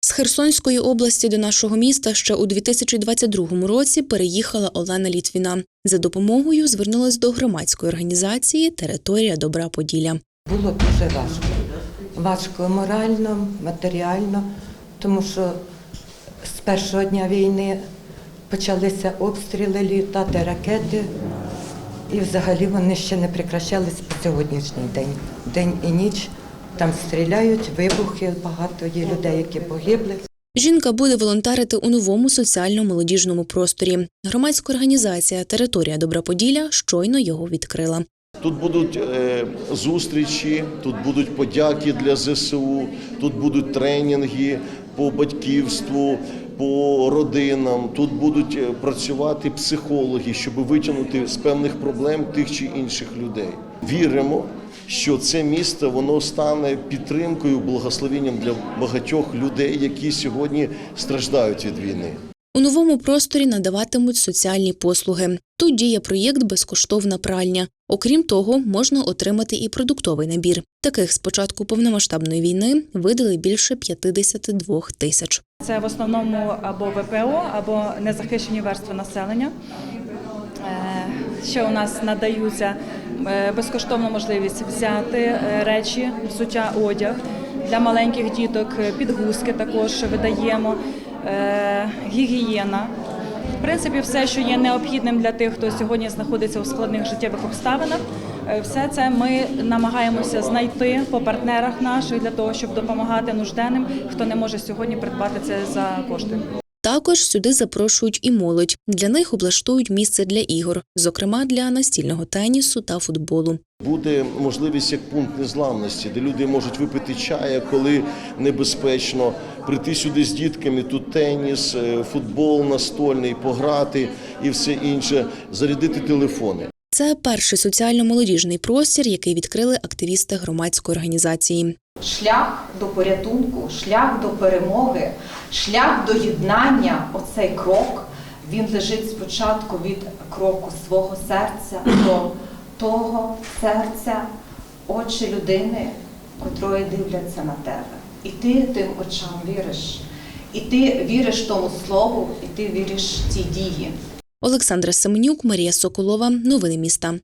З Херсонської області до нашого міста ще у 2022 році переїхала Олена Літвіна. За допомогою звернулась до громадської організації Територія добра Поділля. Було дуже важко. Важко морально, матеріально, тому що з першого дня війни почалися обстріли, літати ракети, і взагалі вони ще не прекращались по сьогоднішній день. День і ніч там стріляють, вибухи, багато є людей, які погибли. Жінка буде волонтерити у новому соціально-молодіжному просторі. Громадська організація Територія добра Поділля щойно його відкрила. Тут будуть е, зустрічі, тут будуть подяки для ЗСУ, тут будуть тренінги по батьківству, по родинам. Тут будуть е, працювати психологи, щоб витягнути з певних проблем тих чи інших людей. Віримо, що це місто воно стане підтримкою, благословенням для багатьох людей, які сьогодні страждають від війни. У новому просторі надаватимуть соціальні послуги. Тут діє проєкт Безкоштовна пральня. Окрім того, можна отримати і продуктовий набір. Таких з початку повномасштабної війни видали більше 52 тисяч. Це в основному або ВПО, або незахищені верстви населення. Ще у нас надаються е, безкоштовна можливість взяти е, речі, взуття, одяг для маленьких діток, е, підгузки також видаємо, гігієна. В принципі, все, що є необхідним для тих, хто сьогодні знаходиться у складних життєвих обставинах, все це ми намагаємося знайти по партнерах наших для того, щоб допомагати нужденним, хто не може сьогодні придбати це за кошти. Також сюди запрошують і молодь. Для них облаштують місце для ігор, зокрема для настільного тенісу та футболу. Буде можливість як пункт незламності, де люди можуть випити чая, коли небезпечно, прийти сюди з дітками, тут теніс, е, футбол настольний, пограти і все інше, зарядити телефони. Це перший соціально-молодіжний простір, який відкрили активісти громадської організації. Шлях до порятунку, шлях до перемоги, шлях до єднання, оцей крок, він лежить спочатку від кроку свого серця до того серця, очі людини, котрої дивляться на тебе. І ти тим очам віриш. І ти віриш тому слову, і ти віриш цій дії. Олександра Семенюк, Марія Соколова. Новини міста.